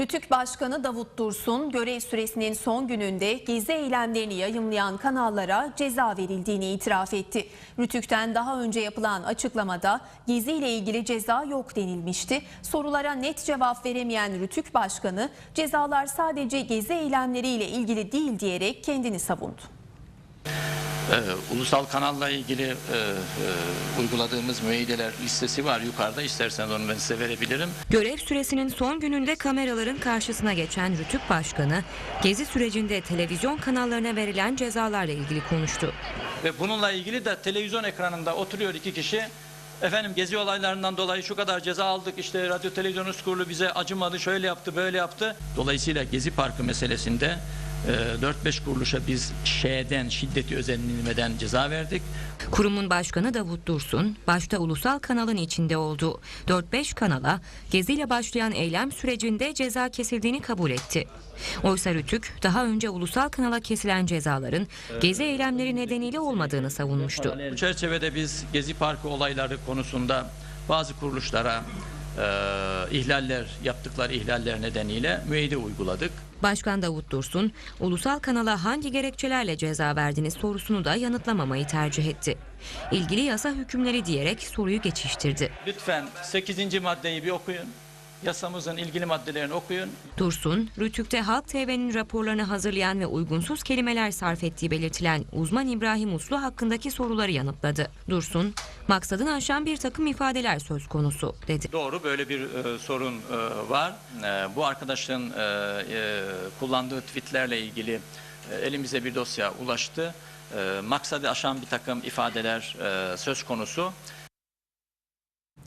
Rütük Başkanı Davut Dursun, görev süresinin son gününde gezi eylemlerini yayımlayan kanallara ceza verildiğini itiraf etti. Rütük'ten daha önce yapılan açıklamada gezi ile ilgili ceza yok denilmişti. Sorulara net cevap veremeyen Rütük Başkanı cezalar sadece gezi eylemleriyle ilgili değil diyerek kendini savundu. Ee, ulusal kanalla ilgili e, e, uyguladığımız müeyyideler listesi var yukarıda. İsterseniz onu ben size verebilirim. Görev süresinin son gününde kameraların karşısına geçen Rütük Başkanı, gezi sürecinde televizyon kanallarına verilen cezalarla ilgili konuştu. Ve bununla ilgili de televizyon ekranında oturuyor iki kişi. Efendim gezi olaylarından dolayı şu kadar ceza aldık. İşte radyo televizyon üst kurulu bize acımadı, şöyle yaptı, böyle yaptı. Dolayısıyla Gezi Parkı meselesinde 4-5 kuruluşa biz şeyden, şiddeti özenilmeden ceza verdik. Kurumun başkanı Davut Dursun, başta ulusal kanalın içinde olduğu 4-5 kanala geziyle başlayan eylem sürecinde ceza kesildiğini kabul etti. Oysa Rütük daha önce ulusal kanala kesilen cezaların gezi eylemleri nedeniyle olmadığını savunmuştu. Bu çerçevede biz Gezi Parkı olayları konusunda bazı kuruluşlara e, ihlaller yaptıkları ihlaller nedeniyle müeyyide uyguladık. Başkan Davut Dursun, ulusal kanala hangi gerekçelerle ceza verdiniz sorusunu da yanıtlamamayı tercih etti. İlgili yasa hükümleri diyerek soruyu geçiştirdi. Lütfen 8. maddeyi bir okuyun. Yasamızın ilgili maddelerini okuyun. Dursun, Rütük'te Halk TV'nin raporlarını hazırlayan ve uygunsuz kelimeler sarf ettiği belirtilen uzman İbrahim Uslu hakkındaki soruları yanıtladı. Dursun, maksadını aşan bir takım ifadeler söz konusu dedi. Doğru böyle bir e, sorun e, var. E, bu arkadaşın e, e, kullandığı tweetlerle ilgili e, elimize bir dosya ulaştı. E, maksadı aşan bir takım ifadeler e, söz konusu.